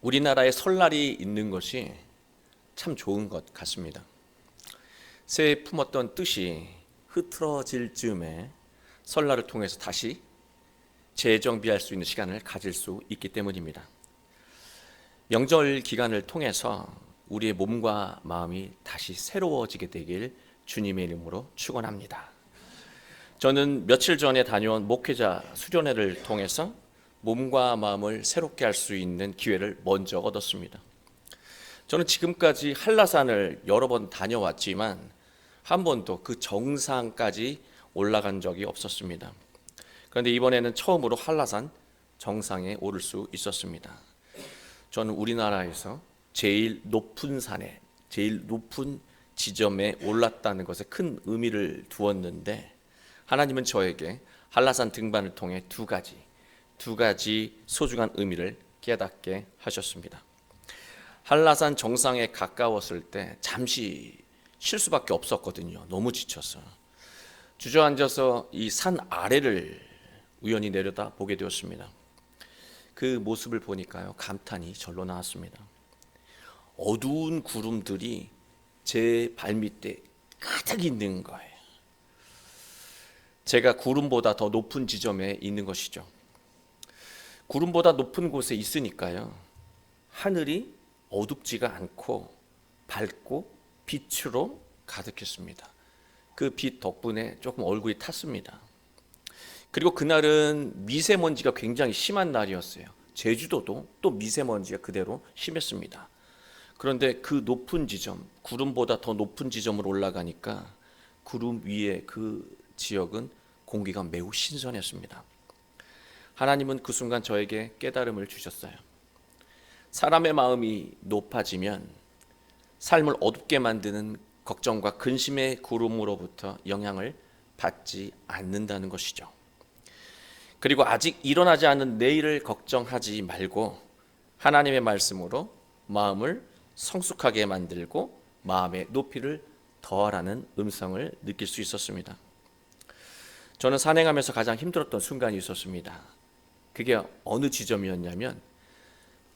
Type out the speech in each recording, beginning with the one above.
우리나라에 설날이 있는 것이 참 좋은 것 같습니다. 새해 품었던 뜻이 흐트러질 즈음에 설날을 통해서 다시 재정비할 수 있는 시간을 가질 수 있기 때문입니다. 명절 기간을 통해서 우리의 몸과 마음이 다시 새로워지게 되길 주님의 이름으로 축원합니다. 저는 며칠 전에 다녀온 목회자 수련회를 통해서 몸과 마음을 새롭게 할 수 있는 기회를 먼저 얻었습니다. 저는 지금까지 한라산을 여러 번 다녀왔지만 한 번도 그 정상까지 올라간 적이 없었습니다. 그런데 이번에는 처음으로 한라산 정상에 오를 수 있었습니다. 저는 우리나라에서 제일 높은 산에 제일 높은 지점에 올랐다는 것에 큰 의미를 두었는데 하나님은 저에게 한라산 등반을 통해 두 가지 두 가지 소중한 의미를 깨닫게 하셨습니다. 한라산 정상에 가까웠을 때 잠시 쉴 수밖에 없었거든요. 너무 지쳐서 주저앉아서 이 산 아래를 우연히 내려다 보게 되었습니다. 그 모습을 보니까요 감탄이 절로 나왔습니다. 어두운 구름들이 제 발밑에 가득 있는 거예요. 제가 구름보다 더 높은 지점에 있는 것이죠. 구름보다 높은 곳에 있으니까요. 하늘이 어둡지가 않고 밝고 빛으로 가득했습니다. 그 빛 덕분에 조금 얼굴이 탔습니다. 그리고 그날은 미세먼지가 굉장히 심한 날이었어요. 제주도도 또 미세먼지가 그대로 심했습니다. 그런데 그 높은 지점, 구름보다 더 높은 지점으로 올라가니까 구름 위에 그 지역은 공기가 매우 신선했습니다. 하나님은 그 순간 저에게 깨달음을 주셨어요. 사람의 마음이 높아지면 삶을 어둡게 만드는 걱정과 근심의 구름으로부터 영향을 받지 않는다는 것이죠. 그리고 아직 일어나지 않은 내일을 걱정하지 말고 하나님의 말씀으로 마음을 성숙하게 만들고 마음의 높이를 더하라는 음성을 느낄 수 있었습니다. 저는 산행하면서 가장 힘들었던 순간이 있었습니다. 그게 어느 지점이었냐면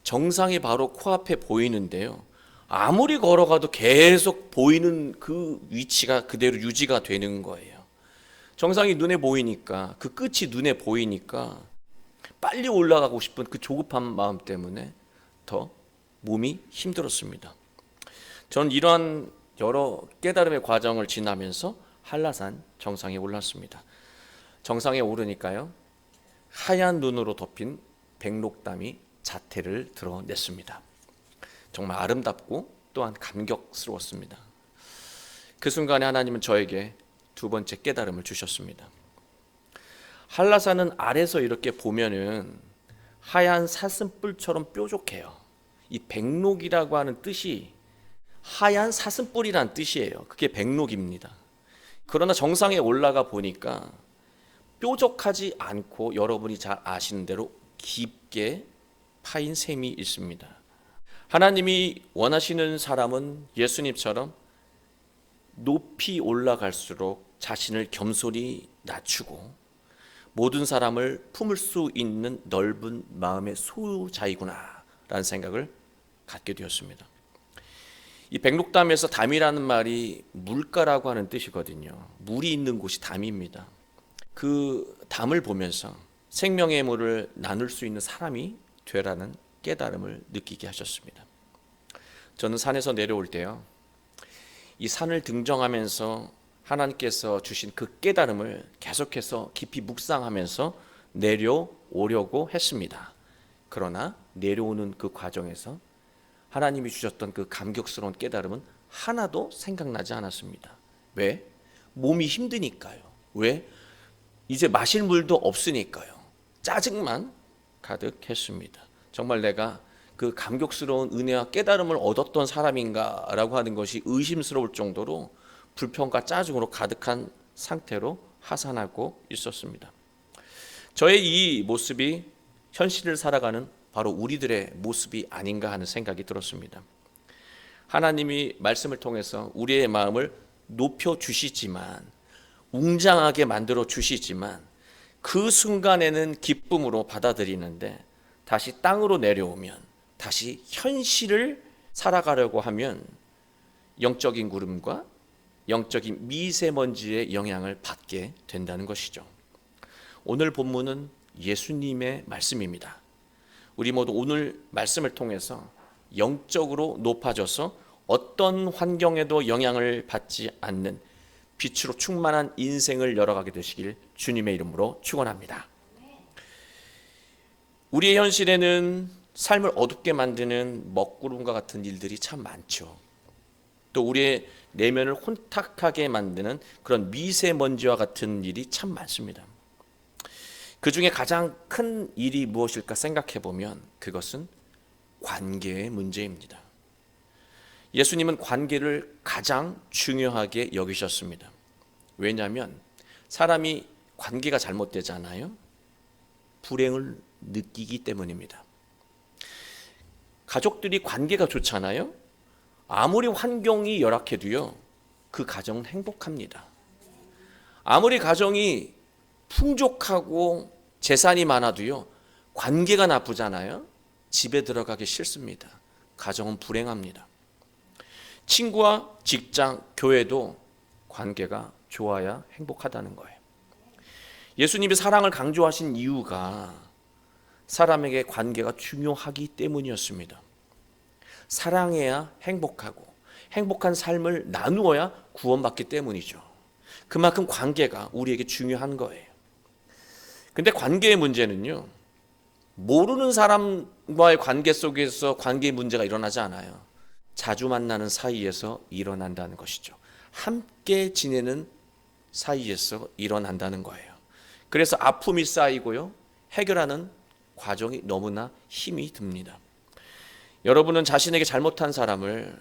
정상이 바로 코앞에 보이는데요. 아무리 걸어가도 계속 보이는 그 위치가 그대로 유지가 되는 거예요. 정상이 눈에 보이니까 그 끝이 눈에 보이니까 빨리 올라가고 싶은 그 조급한 마음 때문에 더 몸이 힘들었습니다. 전 이러한 여러 깨달음의 과정을 지나면서 한라산 정상에 올랐습니다. 정상에 오르니까요. 하얀 눈으로 덮인 백록담이 자태를 드러냈습니다. 정말 아름답고 또한 감격스러웠습니다. 그 순간에 하나님은 저에게 두 번째 깨달음을 주셨습니다. 한라산은 아래서 이렇게 보면은 하얀 사슴뿔처럼 뾰족해요. 이 백록이라고 하는 뜻이 하얀 사슴뿔이란 뜻이에요. 그게 백록입니다. 그러나 정상에 올라가 보니까 뾰족하지 않고 여러분이 잘 아시는 대로 깊게 파인 셈이 있습니다. 하나님이 원하시는 사람은 예수님처럼 높이 올라갈수록 자신을 겸손히 낮추고 모든 사람을 품을 수 있는 넓은 마음의 소유자이구나라는 생각을 갖게 되었습니다. 이 백록담에서 담이라는 말이 물가라고 하는 뜻이거든요. 물이 있는 곳이 담입니다. 그 담을 보면서 생명의 물을 나눌 수 있는 사람이 되라는 깨달음을 느끼게 하셨습니다. 저는 산에서 내려올 때요. 이 산을 등정하면서 하나님께서 주신 그 깨달음을 계속해서 깊이 묵상하면서 내려오려고 했습니다. 그러나 내려오는 그 과정에서 하나님이 주셨던 그 감격스러운 깨달음은 하나도 생각나지 않았습니다. 왜? 몸이 힘드니까요. 왜? 이제 마실 물도 없으니까요. 짜증만 가득했습니다. 정말 내가 그 감격스러운 은혜와 깨달음을 얻었던 사람인가라고 하는 것이 의심스러울 정도로 불평과 짜증으로 가득한 상태로 하산하고 있었습니다. 저의 이 모습이 현실을 살아가는 바로 우리들의 모습이 아닌가 하는 생각이 들었습니다. 하나님이 말씀을 통해서 우리의 마음을 높여 주시지만 웅장하게 만들어 주시지만 그 순간에는 기쁨으로 받아들이는데 다시 땅으로 내려오면 다시 현실을 살아가려고 하면 영적인 구름과 영적인 미세먼지의 영향을 받게 된다는 것이죠. 오늘 본문은 예수님의 말씀입니다. 우리 모두 오늘 말씀을 통해서 영적으로 높아져서 어떤 환경에도 영향을 받지 않는 빛으로 충만한 인생을 열어가게 되시길 주님의 이름으로 축원합니다. 우리의 현실에는 삶을 어둡게 만드는 먹구름과 같은 일들이 참 많죠. 또 우리의 내면을 혼탁하게 만드는 그런 미세먼지와 같은 일이 참 많습니다. 그 중에 가장 큰 일이 무엇일까 생각해 보면 그것은 관계의 문제입니다. 예수님은 관계를 가장 중요하게 여기셨습니다. 왜냐하면 사람이 관계가 잘못되잖아요. 불행을 느끼기 때문입니다. 가족들이 관계가 좋잖아요. 아무리 환경이 열악해도요, 그 가정은 행복합니다. 아무리 가정이 풍족하고 재산이 많아도요, 관계가 나쁘잖아요. 집에 들어가기 싫습니다. 가정은 불행합니다. 친구와 직장, 교회도 관계가 좋아야 행복하다는 거예요. 예수님이 사랑을 강조하신 이유가 사람에게 관계가 중요하기 때문이었습니다. 사랑해야 행복하고 행복한 삶을 나누어야 구원받기 때문이죠. 그만큼 관계가 우리에게 중요한 거예요. 근데 관계의 문제는요. 모르는 사람과의 관계 속에서 관계의 문제가 일어나지 않아요. 자주 만나는 사이에서 일어난다는 것이죠. 함께 지내는 사이에서 일어난다는 거예요. 그래서 아픔이 쌓이고요. 해결하는 과정이 너무나 힘이 듭니다. 여러분은 자신에게 잘못한 사람을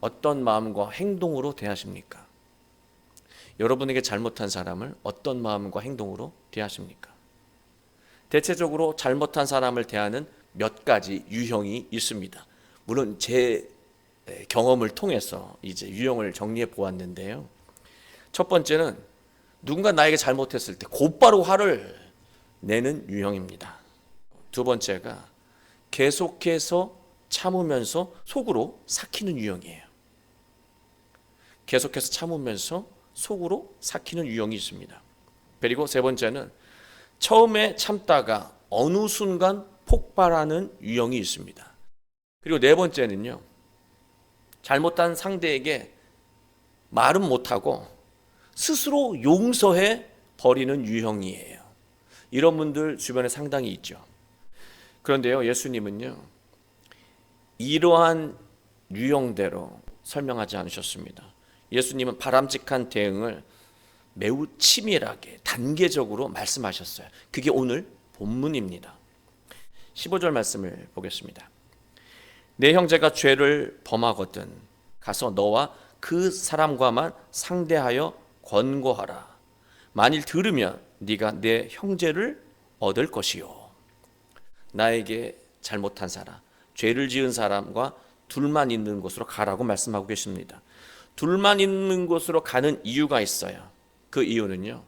어떤 마음과 행동으로 대하십니까? 여러분에게 잘못한 사람을 어떤 마음과 행동으로 대하십니까? 대체적으로 잘못한 사람을 대하는 몇 가지 유형이 있습니다. 물론 제 경험을 통해서 이제 유형을 정리해 보았는데요. 첫 번째는 누군가 나에게 잘못했을 때 곧바로 화를 내는 유형입니다. 두 번째가 계속해서 참으면서 속으로 삭히는 유형이에요. 계속해서 참으면서 속으로 삭히는 유형이 있습니다. 그리고 세 번째는 처음에 참다가 어느 순간 폭발하는 유형이 있습니다. 그리고 네 번째는요. 잘못한 상대에게 말은 못하고 스스로 용서해 버리는 유형이에요. 이런 분들 주변에 상당히 있죠. 그런데요, 예수님은요, 이러한 유형대로 설명하지 않으셨습니다. 예수님은 바람직한 대응을 매우 치밀하게 단계적으로 말씀하셨어요. 그게 오늘 본문입니다. 15절 말씀을 보겠습니다. 내 형제가 죄를 범하거든 가서 너와 그 사람과만 상대하여 권고하라. 만일 들으면 네가 내 형제를 얻을 것이요. 나에게 잘못한 사람, 죄를 지은 사람과 둘만 있는 곳으로 가라고 말씀하고 계십니다. 둘만 있는 곳으로 가는 이유가 있어요. 그 이유는요.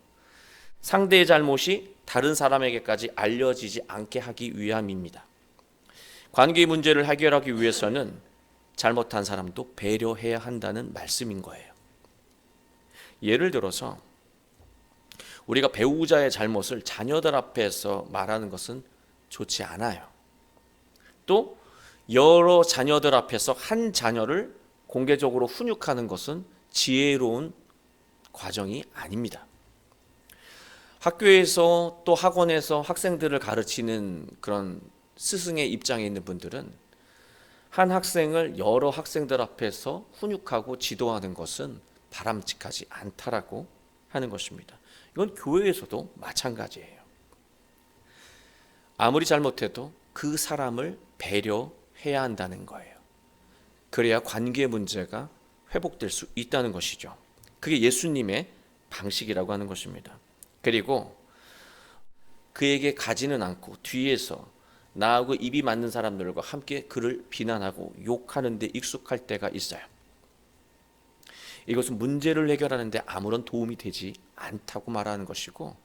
상대의 잘못이 다른 사람에게까지 알려지지 않게 하기 위함입니다. 관계 문제를 해결하기 위해서는 잘못한 사람도 배려해야 한다는 말씀인 거예요. 예를 들어서 우리가 배우자의 잘못을 자녀들 앞에서 말하는 것은 좋지 않아요. 또 여러 자녀들 앞에서 한 자녀를 공개적으로 훈육하는 것은 지혜로운 과정이 아닙니다. 학교에서 또 학원에서 학생들을 가르치는 그런 스승의 입장에 있는 분들은 한 학생을 여러 학생들 앞에서 훈육하고 지도하는 것은 바람직하지 않다라고 하는 것입니다. 이건 교회에서도 마찬가지예요. 아무리 잘못해도 그 사람을 배려해야 한다는 거예요. 그래야 관계 문제가 회복될 수 있다는 것이죠. 그게 예수님의 방식이라고 하는 것입니다. 그리고 그에게 가지는 않고 뒤에서 나하고 입이 맞는 사람들과 함께 그를 비난하고 욕하는 데 익숙할 때가 있어요. 이것은 문제를 해결하는데 아무런 도움이 되지 않다고 말하는 것이고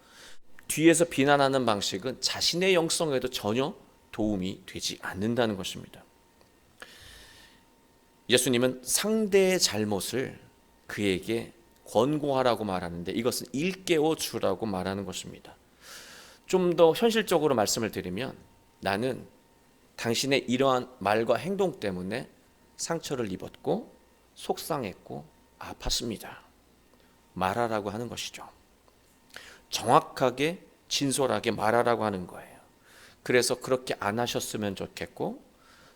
뒤에서 비난하는 방식은 자신의 영성에도 전혀 도움이 되지 않는다는 것입니다. 예수님은 상대의 잘못을 그에게 권고하라고 말하는데 이것은 일깨워 주라고 말하는 것입니다. 좀 더 현실적으로 말씀을 드리면 나는 당신의 이러한 말과 행동 때문에 상처를 입었고 속상했고 아팠습니다. 말하라고 하는 것이죠. 정확하게 진솔하게 말하라고 하는 거예요. 그래서 그렇게 안 하셨으면 좋겠고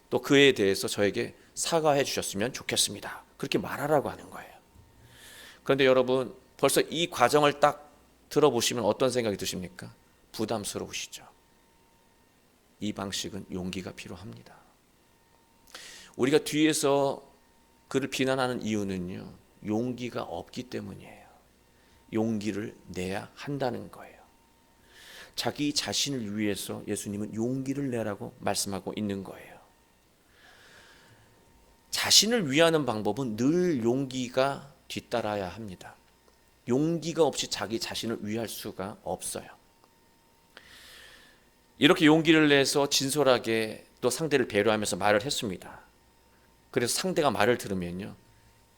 또 그에 대해서 저에게 사과해 주셨으면 좋겠습니다. 그렇게 말하라고 하는 거예요. 그런데 여러분 벌써 이 과정을 딱 들어보시면 어떤 생각이 드십니까? 부담스러우시죠. 이 방식은 용기가 필요합니다. 우리가 뒤에서 그를 비난하는 이유는요, 용기가 없기 때문이에요. 용기를 내야 한다는 거예요. 자기 자신을 위해서 예수님은 용기를 내라고 말씀하고 있는 거예요. 자신을 위하는 방법은 늘 용기가 뒤따라야 합니다. 용기가 없이 자기 자신을 위할 수가 없어요. 이렇게 용기를 내서 진솔하게 또 상대를 배려하면서 말을 했습니다. 그래서 상대가 말을 들으면요.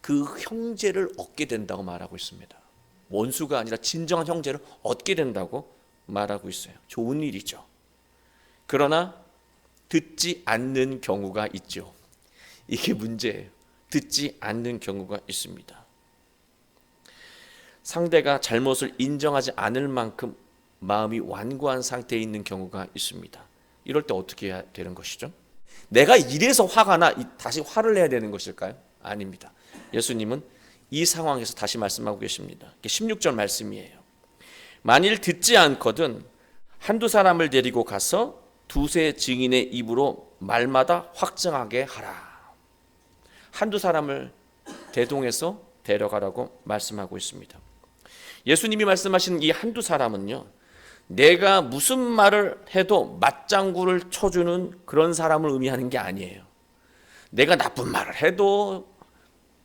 그 형제를 얻게 된다고 말하고 있습니다. 원수가 아니라 진정한 형제를 얻게 된다고 말하고 있어요. 좋은 일이죠. 그러나 듣지 않는 경우가 있죠. 이게 문제예요. 듣지 않는 경우가 있습니다. 상대가 잘못을 인정하지 않을 만큼 마음이 완고한 상태에 있는 경우가 있습니다. 이럴 때 어떻게 해야 되는 것이죠? 내가 이래서 화가 나 다시 화를 내야 되는 것일까요? 아닙니다. 예수님은 이 상황에서 다시 말씀하고 계십니다. 16절 말씀이에요. 만일 듣지 않거든 한두 사람을 데리고 가서 두세 증인의 입으로 말마다 확증하게 하라. 한두 사람을 대동해서 데려가라고 말씀하고 있습니다. 예수님이 말씀하신 이 한두 사람은요. 내가 무슨 말을 해도 맞장구를 쳐주는 그런 사람을 의미하는 게 아니에요. 내가 나쁜 말을 해도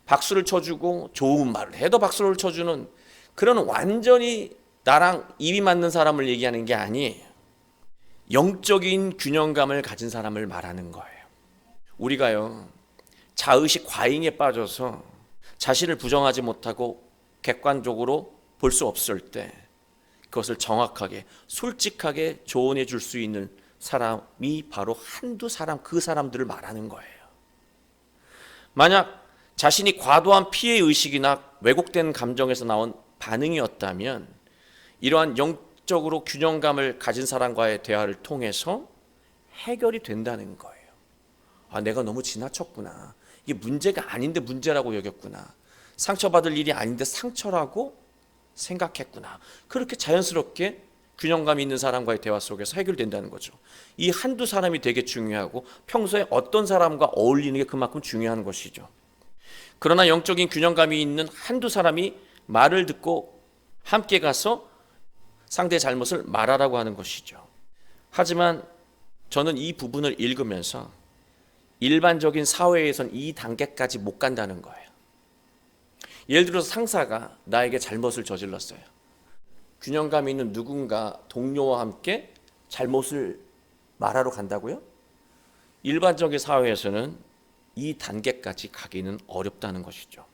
박수를 쳐주고 좋은 말을 해도 박수를 쳐주는 그런 완전히 나랑 입이 맞는 사람을 얘기하는 게 아니에요. 영적인 균형감을 가진 사람을 말하는 거예요. 우리가요, 자의식 과잉에 빠져서 자신을 부정하지 못하고 객관적으로 볼 수 없을 때 그것을 정확하게 솔직하게 조언해 줄 수 있는 사람이 바로 한두 사람 그 사람들을 말하는 거예요. 만약 자신이 과도한 피해 의식이나 왜곡된 감정에서 나온 반응이었다면 이러한 영적으로 균형감을 가진 사람과의 대화를 통해서 해결이 된다는 거예요. 아, 내가 너무 지나쳤구나. 이게 문제가 아닌데 문제라고 여겼구나. 상처받을 일이 아닌데 상처라고 생각했구나. 그렇게 자연스럽게 균형감 있는 사람과의 대화 속에서 해결된다는 거죠. 이 한두 사람이 되게 중요하고 평소에 어떤 사람과 어울리는 게 그만큼 중요한 것이죠. 그러나 영적인 균형감이 있는 한두 사람이 말을 듣고 함께 가서 상대의 잘못을 말하라고 하는 것이죠. 하지만 저는 이 부분을 읽으면서 일반적인 사회에선 이 단계까지 못 간다는 거예요. 예를 들어서 상사가 나에게 잘못을 저질렀어요. 균형감 있는 누군가 동료와 함께 잘못을 말하러 간다고요? 일반적인 사회에서는 이 단계까지 가기는 어렵다는 것이죠.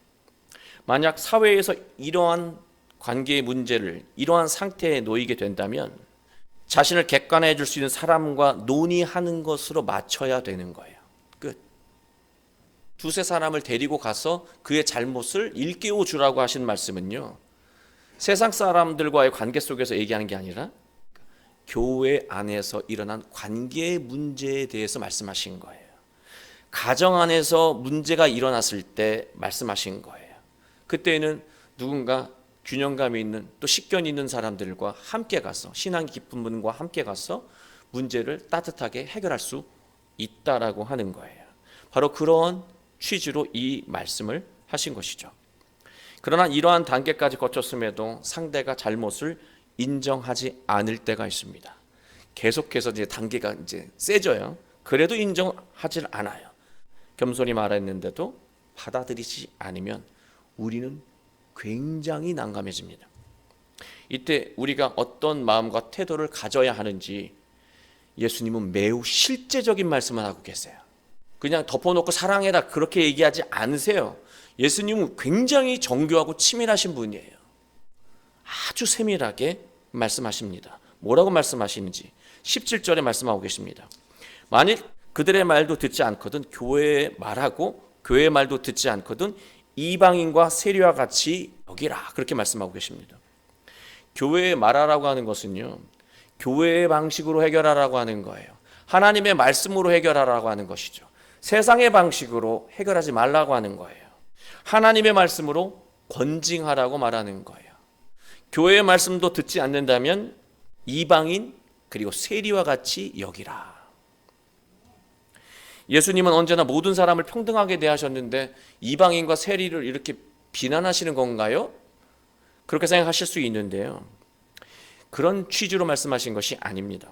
만약 사회에서 이러한 관계의 문제를 이러한 상태에 놓이게 된다면 자신을 객관화해 줄 수 있는 사람과 논의하는 것으로 맞춰야 되는 거예요. 끝. 두세 사람을 데리고 가서 그의 잘못을 일깨워 주라고 하신 말씀은요. 세상 사람들과의 관계 속에서 얘기하는 게 아니라 교회 안에서 일어난 관계의 문제에 대해서 말씀하신 거예요. 가정 안에서 문제가 일어났을 때 말씀하신 거예요. 그때는 누군가 균형감이 있는 또 식견 있는 사람들과 함께 가서 신앙 깊은 분과 함께 가서 문제를 따뜻하게 해결할 수 있다라고 하는 거예요. 바로 그런 취지로 이 말씀을 하신 것이죠. 그러나 이러한 단계까지 거쳤음에도 상대가 잘못을 인정하지 않을 때가 있습니다. 계속해서 이제 단계가 이제 세져요. 그래도 인정하지 않아요. 겸손히 말했는데도 받아들이지 않으면 우리는 굉장히 난감해집니다. 이때 우리가 어떤 마음과 태도를 가져야 하는지 예수님은 매우 실제적인 말씀을 하고 계세요. 그냥 덮어놓고 사랑해라 그렇게 얘기하지 않으세요. 예수님은 굉장히 정교하고 치밀하신 분이에요. 아주 세밀하게 말씀하십니다. 뭐라고 말씀하시는지 17절에 말씀하고 계십니다. 만일 그들의 말도 듣지 않거든 교회의 말하고 교회의 말도 듣지 않거든 이방인과 세리와 같이 여기라 그렇게 말씀하고 계십니다. 교회의 말하라고 하는 것은요. 교회의 방식으로 해결하라고 하는 거예요. 하나님의 말씀으로 해결하라고 하는 것이죠. 세상의 방식으로 해결하지 말라고 하는 거예요. 하나님의 말씀으로 권징하라고 말하는 거예요. 교회의 말씀도 듣지 않는다면 이방인 그리고 세리와 같이 여기라. 예수님은 언제나 모든 사람을 평등하게 대하셨는데 이방인과 세리를 이렇게 비난하시는 건가요? 그렇게 생각하실 수 있는데요. 그런 취지로 말씀하신 것이 아닙니다.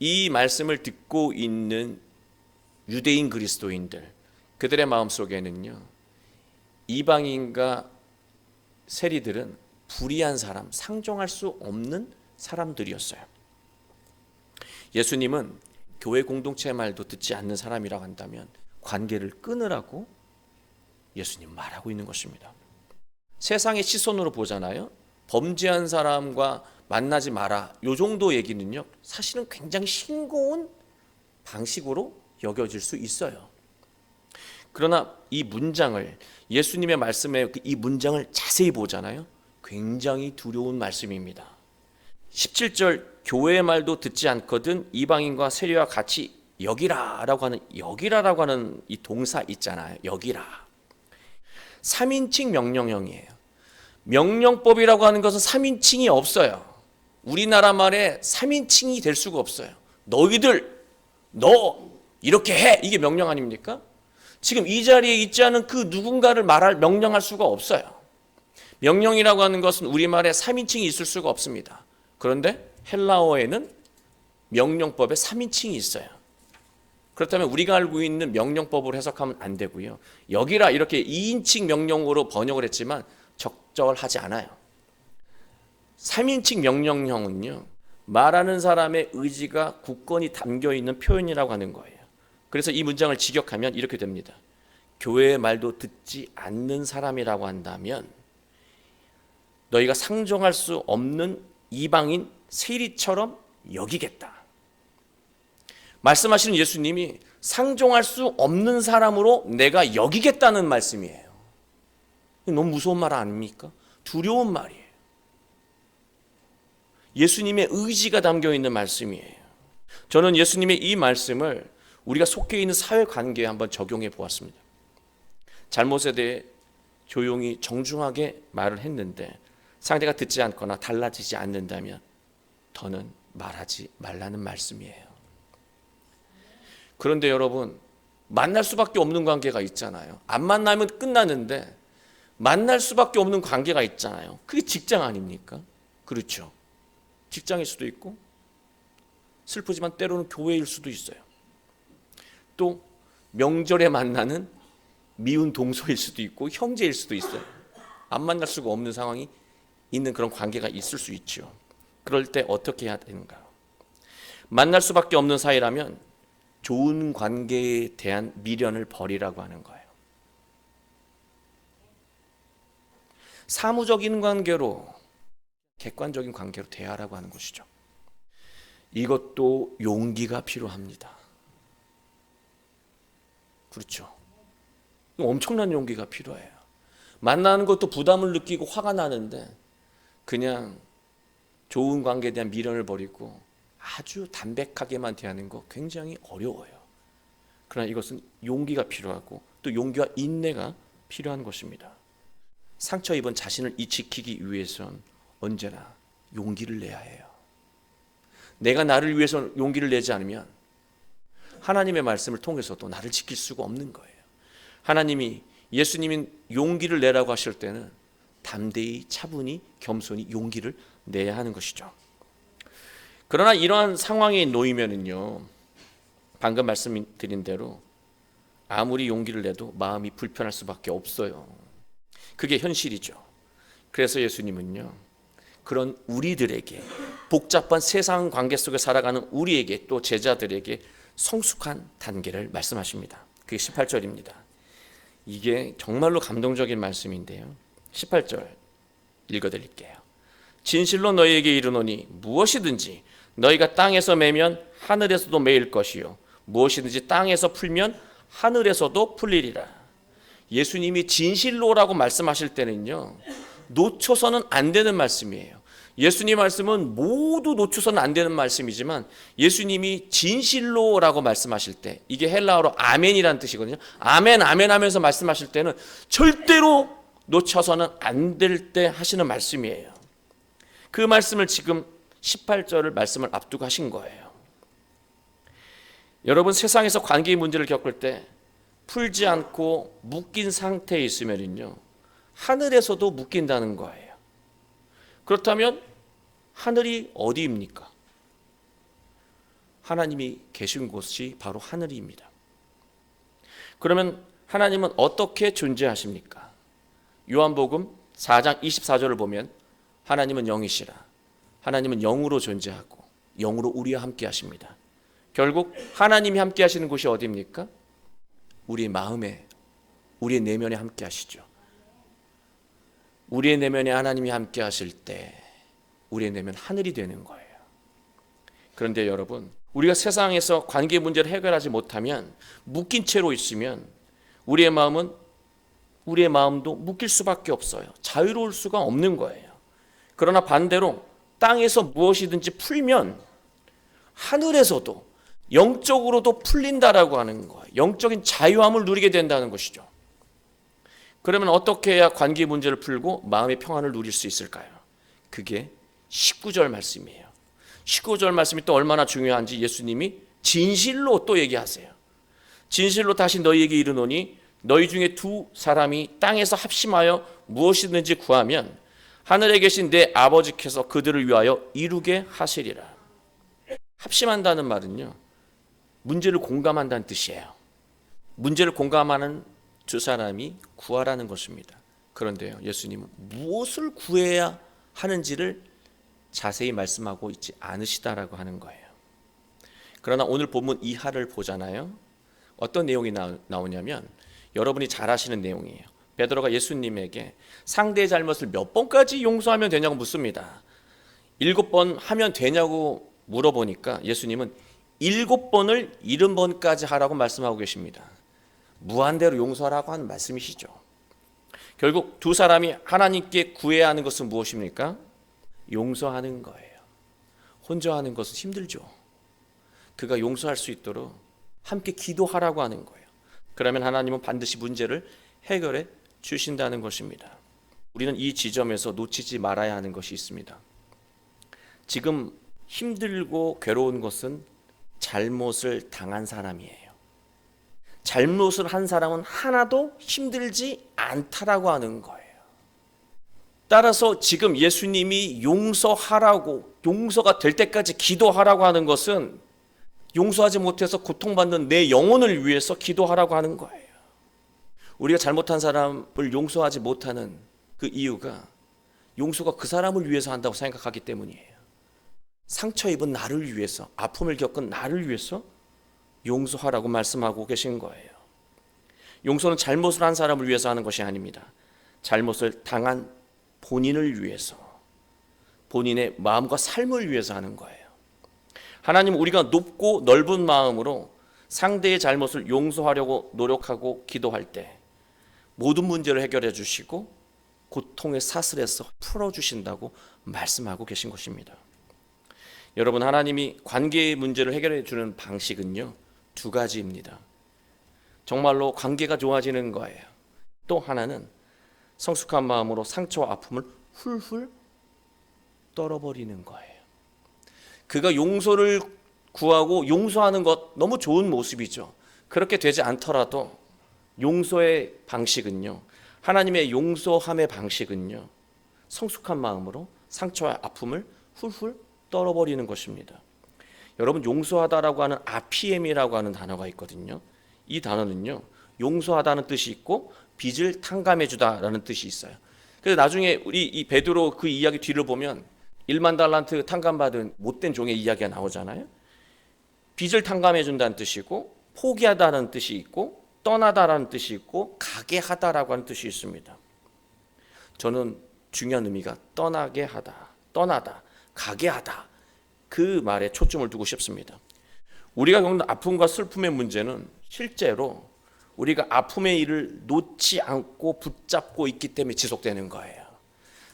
이 말씀을 듣고 있는 유대인 그리스도인들 그들의 마음 속에는요. 이방인과 세리들은 불의한 사람, 상종할 수 없는 사람들이었어요. 예수님은 교회 공동체 말도 듣지 않는 사람이라고 한다면 관계를 끊으라고 예수님 말하고 있는 것입니다. 세상의 시선으로 보잖아요. 범죄한 사람과 만나지 마라. 요 정도 얘기는요. 사실은 굉장히 싱거운 방식으로 여겨질 수 있어요. 그러나 이 문장을 예수님의 말씀에 이 문장을 자세히 보잖아요. 굉장히 두려운 말씀입니다. 17절 교회의 말도 듣지 않거든 이방인과 세리와 같이 여기라라고 하는 여기라라고 하는 이 동사 있잖아요. 여기라. 3인칭 명령형이에요. 명령법이라고 하는 것은 3인칭이 없어요. 우리나라 말에 3인칭이 될 수가 없어요. 너희들 너 이렇게 해. 이게 명령 아닙니까? 지금 이 자리에 있지 않은 그 누군가를 말할 명령할 수가 없어요. 명령이라고 하는 것은 우리말에 3인칭이 있을 수가 없습니다. 그런데 헬라어에는 명령법에 3인칭이 있어요. 그렇다면 우리가 알고 있는 명령법으로 해석하면 안 되고요. 여기라 이렇게 2인칭 명령으로 번역을 했지만 적절하지 않아요. 3인칭 명령형은요. 말하는 사람의 의지가 굳건히 담겨 있는 표현이라고 하는 거예요. 그래서 이 문장을 직역하면 이렇게 됩니다. 교회의 말도 듣지 않는 사람이라고 한다면 너희가 상종할 수 없는 이방인 세리처럼 여기겠다. 말씀하시는 예수님이 상종할 수 없는 사람으로 내가 여기겠다는 말씀이에요. 너무 무서운 말 아닙니까? 두려운 말이에요. 예수님의 의지가 담겨 있는 말씀이에요. 저는 예수님의 이 말씀을 우리가 속해 있는 사회 관계에 한번 적용해 보았습니다. 잘못에 대해 조용히 정중하게 말을 했는데 상대가 듣지 않거나 달라지지 않는다면 더는 말하지 말라는 말씀이에요. 그런데 여러분 만날 수밖에 없는 관계가 있잖아요. 안 만나면 끝나는데 만날 수밖에 없는 관계가 있잖아요. 그게 직장 아닙니까? 그렇죠. 직장일 수도 있고 슬프지만 때로는 교회일 수도 있어요. 또 명절에 만나는 미운 동서일 수도 있고 형제일 수도 있어요. 안 만날 수가 없는 상황이 있는 그런 관계가 있을 수 있죠. 그럴 때 어떻게 해야 되는가? 만날 수밖에 없는 사이라면 좋은 관계에 대한 미련을 버리라고 하는 거예요. 사무적인 관계로 객관적인 관계로 대하라고 하는 것이죠. 이것도 용기가 필요합니다. 그렇죠. 엄청난 용기가 필요해요. 만나는 것도 부담을 느끼고 화가 나는데 그냥 좋은 관계에 대한 미련을 버리고 아주 담백하게만 대하는 거 굉장히 어려워요. 그러나 이것은 용기가 필요하고 또 용기와 인내가 필요한 것입니다. 상처 입은 자신을 지키기 위해선 언제나 용기를 내야 해요. 내가 나를 위해서 용기를 내지 않으면 하나님의 말씀을 통해서도 나를 지킬 수가 없는 거예요. 하나님이 예수님이 용기를 내라고 하실 때는 담대히 차분히 겸손히 용기를 내야 하는 것이죠. 그러나 이러한 상황에 놓이면은요. 방금 말씀드린 대로 아무리 용기를 내도 마음이 불편할 수밖에 없어요. 그게 현실이죠. 그래서 예수님은요. 그런 우리들에게 복잡한 세상 관계 속에 살아가는 우리에게 또 제자들에게 성숙한 단계를 말씀하십니다. 그게 18절입니다. 이게 정말로 감동적인 말씀인데요. 18절 읽어드릴게요. 진실로 너희에게 이르노니 무엇이든지 너희가 땅에서 매면 하늘에서도 매일 것이요 무엇이든지 땅에서 풀면 하늘에서도 풀리리라. 예수님이 진실로라고 말씀하실 때는요. 놓쳐서는 안 되는 말씀이에요. 예수님 말씀은 모두 놓쳐서는 안 되는 말씀이지만 예수님이 진실로라고 말씀하실 때 이게 헬라어로 아멘이라는 뜻이거든요. 아멘 아멘 하면서 말씀하실 때는 절대로 놓쳐서는 안 될 때 하시는 말씀이에요. 그 말씀을 지금 18절을 말씀을 앞두고 하신 거예요. 여러분 세상에서 관계의 문제를 겪을 때 풀지 않고 묶인 상태에 있으면요. 하늘에서도 묶인다는 거예요. 그렇다면 하늘이 어디입니까? 하나님이 계신 곳이 바로 하늘입니다. 그러면 하나님은 어떻게 존재하십니까? 요한복음 4장 24절을 보면 하나님은 영이시라. 하나님은 영으로 존재하고 영으로 우리와 함께 하십니다. 결국 하나님이 함께 하시는 곳이 어디입니까? 우리 마음에 우리의 내면에 함께 하시죠. 우리의 내면에 하나님이 함께 하실 때 우리의 내면 하늘이 되는 거예요. 그런데 여러분, 우리가 세상에서 관계 문제를 해결하지 못하면 묶인 채로 있으면 우리의 마음은 우리의 마음도 묶일 수밖에 없어요. 자유로울 수가 없는 거예요. 그러나 반대로 땅에서 무엇이든지 풀면 하늘에서도 영적으로도 풀린다라고 하는 거예요. 영적인 자유함을 누리게 된다는 것이죠. 그러면 어떻게 해야 관계 문제를 풀고 마음의 평안을 누릴 수 있을까요? 그게 19절 말씀이에요. 19절 말씀이 또 얼마나 중요한지 예수님이 진실로 또 얘기하세요. 진실로 다시 너희에게 이르노니 너희 중에 두 사람이 땅에서 합심하여 무엇이든지 구하면 하늘에 계신 내 아버지께서 그들을 위하여 이루게 하시리라. 합심한다는 말은요. 문제를 공감한다는 뜻이에요. 문제를 공감하는 두 사람이 구하라는 것입니다. 그런데요. 예수님은 무엇을 구해야 하는지를 자세히 말씀하고 있지 않으시다라고 하는 거예요. 그러나 오늘 본문 이하를 보잖아요. 어떤 내용이 나오냐면 여러분이 잘 아시는 내용이에요. 베드로가 예수님에게 상대의 잘못을 몇 번까지 용서하면 되냐고 묻습니다. 일곱 번 하면 되냐고 물어보니까 예수님은 일곱 번을 일흔 번까지 하라고 말씀하고 계십니다. 무한대로 용서하라고 하는 말씀이시죠. 결국 두 사람이 하나님께 구해야 하는 것은 무엇입니까? 용서하는 거예요. 혼자 하는 것은 힘들죠. 그가 용서할 수 있도록 함께 기도하라고 하는 거예요. 그러면 하나님은 반드시 문제를 해결해 주신다는 것입니다. 우리는 이 지점에서 놓치지 말아야 하는 것이 있습니다. 지금 힘들고 괴로운 것은 잘못을 당한 사람이에요. 잘못을 한 사람은 하나도 힘들지 않다라고 하는 거예요. 따라서 지금 예수님이 용서하라고 용서가 될 때까지 기도하라고 하는 것은 용서하지 못해서 고통받는 내 영혼을 위해서 기도하라고 하는 거예요. 우리가 잘못한 사람을 용서하지 못하는 그 이유가 용서가 그 사람을 위해서 한다고 생각하기 때문이에요. 상처 입은 나를 위해서, 아픔을 겪은 나를 위해서 용서하라고 말씀하고 계신 거예요. 용서는 잘못을 한 사람을 위해서 하는 것이 아닙니다. 잘못을 당한 본인을 위해서 본인의 마음과 삶을 위해서 하는 거예요. 하나님 우리가 높고 넓은 마음으로 상대의 잘못을 용서하려고 노력하고 기도할 때 모든 문제를 해결해 주시고 고통의 사슬에서 풀어 주신다고 말씀하고 계신 것입니다. 여러분 하나님이 관계의 문제를 해결해 주는 방식은요. 두 가지입니다. 정말로 관계가 좋아지는 거예요. 또 하나는 성숙한 마음으로 상처와 아픔을 훌훌 떨어버리는 거예요. 그가 용서를 구하고 용서하는 것 너무 좋은 모습이죠. 그렇게 되지 않더라도 용서의 방식은요. 하나님의 용서함의 방식은요. 성숙한 마음으로 상처와 아픔을 훌훌 떨어버리는 것입니다. 여러분 용서하다라고 하는 아피엠이라고 하는 단어가 있거든요. 이 단어는요. 용서하다는 뜻이 있고 빚을 탕감해 주다라는 뜻이 있어요. 그래서 나중에 우리 이 베드로 그 이야기 뒤를 보면 1만 달란트 탕감받은 못된 종의 이야기가 나오잖아요. 빚을 탕감해 준다는 뜻이고 포기하다는 뜻이 있고 떠나다라는 뜻이 있고 가게 하다라고 하는 뜻이 있습니다. 저는 중요한 의미가 떠나게 하다, 떠나다, 가게 하다 그 말에 초점을 두고 싶습니다. 우리가 겪는 아픔과 슬픔의 문제는 실제로 우리가 아픔의 일을 놓지 않고 붙잡고 있기 때문에 지속되는 거예요.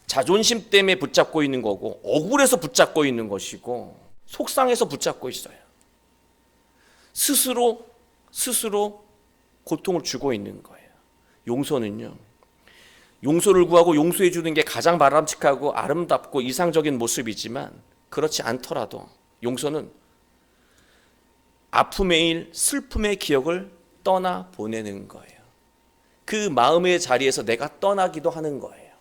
자존심 때문에 붙잡고 있는 거고 억울해서 붙잡고 있는 것이고 속상해서 붙잡고 있어요. 스스로 스스로 고통을 주고 있는 거예요. 용서는요. 용서를 구하고 용서해 주는 게 가장 바람직하고 아름답고 이상적인 모습이지만 그렇지 않더라도 용서는 아픔의 일, 슬픔의 기억을 떠나 보내는 거예요. 그 마음의 자리에서 내가 떠나기도 하는 거예요.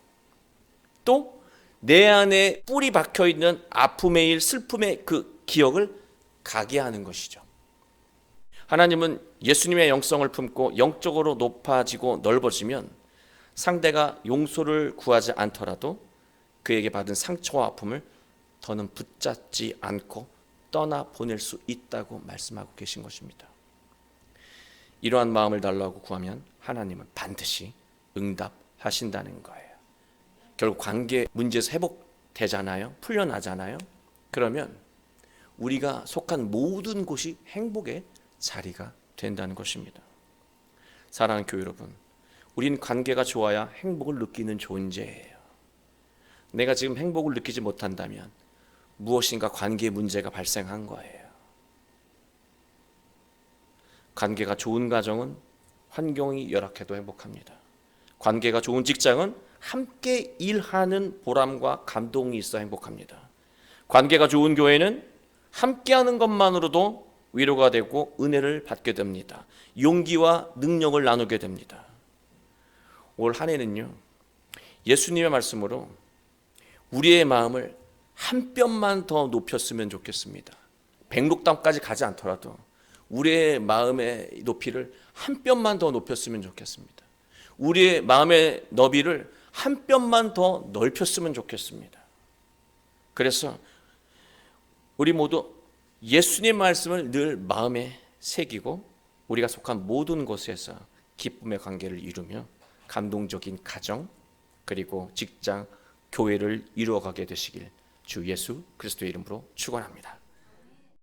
또 내 안에 뿌리 박혀 있는 아픔의 일, 슬픔의 그 기억을 가게 하는 것이죠. 하나님은 예수님의 영성을 품고 영적으로 높아지고 넓어지면 상대가 용서를 구하지 않더라도 그에게 받은 상처와 아픔을 더는 붙잡지 않고 떠나 보낼 수 있다고 말씀하고 계신 것입니다. 이러한 마음을 달라고 구하면 하나님은 반드시 응답하신다는 거예요. 결국 관계 문제에서 회복되잖아요. 풀려나잖아요. 그러면 우리가 속한 모든 곳이 행복의 자리가 된다는 것입니다. 사랑하는 교회 여러분, 우린 관계가 좋아야 행복을 느끼는 존재예요. 내가 지금 행복을 느끼지 못한다면 무엇인가 관계 문제가 발생한 거예요. 관계가 좋은 가정은 환경이 열악해도 행복합니다. 관계가 좋은 직장은 함께 일하는 보람과 감동이 있어 행복합니다. 관계가 좋은 교회는 함께하는 것만으로도 위로가 되고 은혜를 받게 됩니다. 용기와 능력을 나누게 됩니다. 올 한 해는요. 예수님의 말씀으로 우리의 마음을 한 뼘만 더 높였으면 좋겠습니다. 백록담까지 가지 않더라도 우리의 마음의 높이를 한 뼘만 더 높였으면 좋겠습니다. 우리의 마음의 너비를 한 뼘만 더 넓혔으면 좋겠습니다. 그래서 우리 모두 예수님 말씀을 늘 마음에 새기고 우리가 속한 모든 곳에서 기쁨의 관계를 이루며 감동적인 가정 그리고 직장 교회를 이루어가게 되시길 주 예수 그리스도의 이름으로 축원합니다.